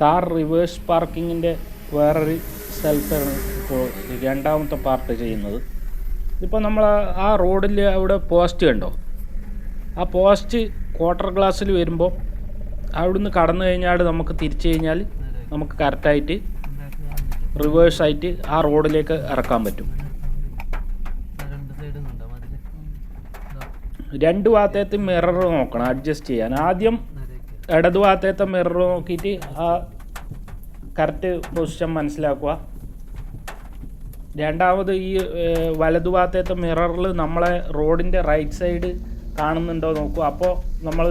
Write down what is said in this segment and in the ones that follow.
Car reverse പാർക്കിങ്ങിന്റെ വേറൊരു സ്ഥലത്താണ് ഇപ്പോൾ രണ്ടാമത്തെ പാർട്ട് ചെയ്യുന്നത്. ഇപ്പോൾ നമ്മൾ ആ റോഡിൽ അവിടെ പോസ്റ്റ് കണ്ടോ? ആ പോസ്റ്റ് ക്വാർട്ടർ ഗ്ലാസ്സിൽ വരുമ്പോൾ അവിടുന്ന് കടന്നു കഴിഞ്ഞാൽ നമുക്ക് തിരിച്ചു കഴിഞ്ഞാൽ നമുക്ക് കറക്റ്റായിട്ട് റിവേഴ്സായിട്ട് ആ റോഡിലേക്ക് ഇറക്കാൻ പറ്റും. രണ്ട് ഭാഗത്തേക്ക് മിറർ നോക്കണം അഡ്ജസ്റ്റ് ചെയ്യാൻ. ആദ്യം ഇടത് ഭാഗത്തേത്തെ മിറർ നോക്കിയിട്ട് ആ കറക്റ്റ് പൊസിഷൻ മനസ്സിലാക്കുക. രണ്ടാമത് ഈ വലതു ഭാഗത്തേത്തെ മിററിൽ നമ്മളെ റോഡിന്റെ റൈറ്റ് സൈഡ് കാണുന്നുണ്ടോ നോക്കുക. അപ്പോൾ നമ്മൾ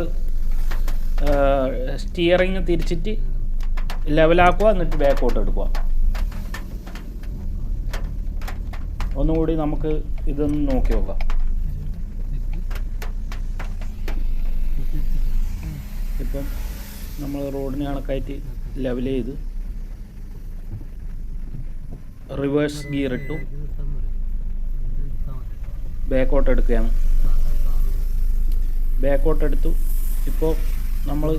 സ്റ്റിയറിങ് തിരിച്ചിട്ട് ലെവലാക്കുക എന്നിട്ട് ബാക്കോട്ട് എടുക്കുക. ഒന്നുകൂടി നമുക്ക് ഇതൊന്ന് നോക്കി നോക്കാം. ഇപ്പം നമ്മൾ റോഡിനെ കണക്കായിട്ട് ലെവൽ ചെയ്ത് റിവേഴ്സ് ഗിയർ ഇട്ടു. ബാക്കോട്ട് എടുക്കുകയാണ്. ബാക്കോട്ട് എടുത്തു. ഇപ്പോൾ നമ്മൾ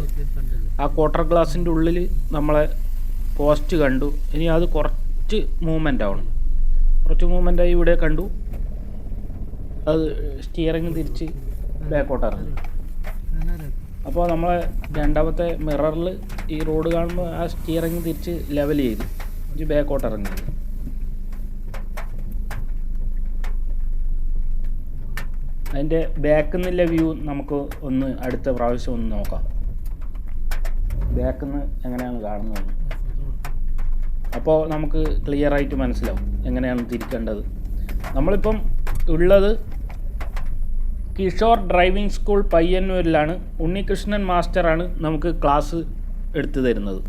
ആ ക്വാർട്ടർ ഗ്ലാസിന്റെ ഉള്ളിൽ നമ്മളെ പോസ്റ്റ് കണ്ടു. ഇനി അത് കുറച്ച് മൂവ്മെന്റ് ആവണം. കുറച്ച് മൂവ്മെന്റ് ആയി ഇവിടെ കണ്ടു. അത് സ്റ്റിയറിങ് തിരിച്ച് ബാക്കോട്ട് ഇറങ്ങി. അപ്പോൾ നമ്മൾ രണ്ടാമത്തെ മിററിൽ ഈ റോഡ് കാണുമ്പോൾ ആ സ്റ്റിയറിങ് തിരിച്ച് ലെവൽ ചെയ്തു. ഇത് ബാക്കോട്ട് ഇറങ്ങി. അതിന്റെ ബാക്കിൽ നിന്നുള്ള വ്യൂ നമുക്ക് ഒന്ന് അടുത്ത പ്രാവശ്യം ഒന്ന് നോക്കാം. ബാക്കിൽ നിന്ന് എങ്ങനെയാണ് കാണുന്നത്? അപ്പോൾ നമുക്ക് ക്ലിയർ ആയിട്ട് മനസ്സിലാവും എങ്ങനെയാണ് തിരിക്കേണ്ടത്. നമ്മളിപ്പം ഉള്ളത് കിഷോർ ഡ്രൈവിംഗ് സ്കൂൾ പയ്യന്നൂരിലാണ്. ഉണ്ണികൃഷ്ണൻ മാസ്റ്ററാണ് നമുക്ക് ക്ലാസ് എടുത്തു തരുന്നത്.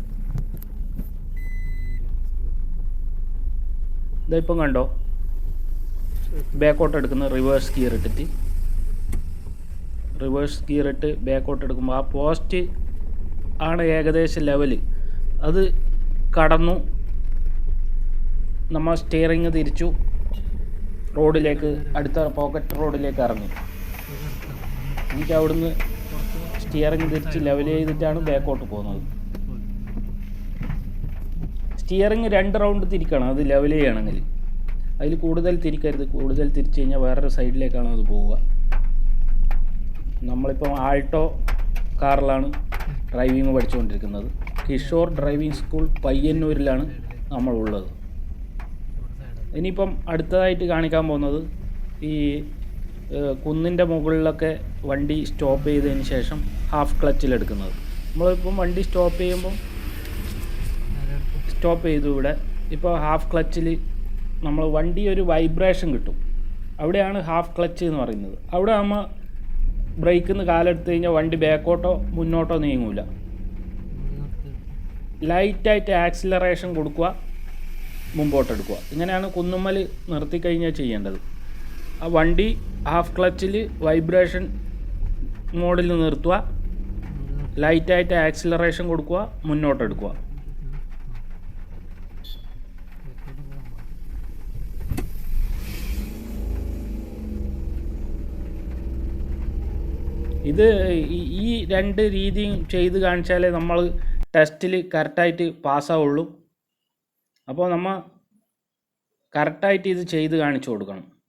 ഇതായിപ്പം കണ്ടോ? ബാക്കോട്ട് എടുക്കുന്ന റിവേഴ്സ് ഗിയർ ഇട്ടിട്ട്. റിവേഴ്സ് ഗിയർ ഇട്ട് ബാക്കോട്ട് എടുക്കുമ്പോൾ ആ പോസ്റ്റ് ആണ് ഏകദേശം ലെവൽ അത് കടന്നു. നമ്മൾ സ്റ്റിയറിങ് തിരിച്ചു. റോഡിലേക്ക് അടുത്ത പോക്കറ്റ് റോഡിലേക്ക് ഇറങ്ങി. എനിക്ക് അവിടുന്ന് സ്റ്റിയറിംഗ് തിരിച്ച് ലെവൽ ചെയ്തിട്ടാണ് ബാക്കോട്ട് പോകുന്നത്. സ്റ്റിയറിംഗ് രണ്ട് റൗണ്ട് തിരിക്കണം അത് ലെവൽ ചെയ്യണമെങ്കിൽ. അതിൽ കൂടുതൽ തിരിക്കരുത്. കൂടുതൽ തിരിച്ചു കഴിഞ്ഞാൽ വേറൊരു സൈഡിലേക്കാണ് അത് പോവുക. നമ്മളിപ്പം ആൾട്ടോ കാറിലാണ് ഡ്രൈവിംഗ് പഠിച്ചുകൊണ്ടിരിക്കുന്നത്. കിഷോർ ഡ്രൈവിംഗ് സ്കൂൾ പയ്യന്നൂരിലാണ് നമ്മളുള്ളത്. ഇനിയിപ്പം അടുത്തതായിട്ട് കാണിക്കാൻ പോകുന്നത് ഈ കുന്നിന്റെ മുകളിലൊക്കെ വണ്ടി സ്റ്റോപ്പ് ചെയ്തതിന് ശേഷം ഹാഫ് ക്ലച്ചിലെടുക്കുന്നത് നമ്മളിപ്പം വണ്ടി സ്റ്റോപ്പ് ചെയ്യുമ്പം സ്റ്റോപ്പ് ചെയ്തു ഇവിടെ. ഇപ്പോൾ ഹാഫ് ക്ലച്ചിൽ നമ്മൾ വണ്ടി ഒരു വൈബ്രേഷൻ കിട്ടും. അവിടെയാണ് ഹാഫ് ക്ലച്ച് എന്ന് പറയുന്നത്. അവിടെ നമ്മൾ ബ്രേക്കിൽ നിന്ന് കാലെടുത്ത് കഴിഞ്ഞാൽ വണ്ടി ബാക്കോട്ടോ മുന്നോട്ടോ നീങ്ങൂല. ലൈറ്റായിട്ട് ആക്സിലറേഷൻ കൊടുക്കുക മുമ്പോട്ടെടുക്കുക. ഇങ്ങനെയാണ് കുന്നുമ്മൽ നിർത്തിക്കഴിഞ്ഞാൽ ചെയ്യേണ്ടത്. ആ വണ്ടി ഹാഫ് ക്ലച്ചിൽ വൈബ്രേഷൻ മോഡിൽ നിർത്തുക. ലൈറ്റായിട്ട് ആക്സിലറേഷൻ കൊടുക്കുക. മുന്നോട്ടെടുക്കുക. ഇത് ഈ- രണ്ട് രീതിയും ചെയ്ത് കാണിച്ചാലേ നമ്മൾ ടെസ്റ്റിൽ കറക്റ്റായിട്ട് പാസ്സാവുള്ളൂ. അപ്പോൾ നമ്മൾ കറക്റ്റായിട്ട് ഇത് ചെയ്ത് കാണിച്ചു കൊടുക്കണം.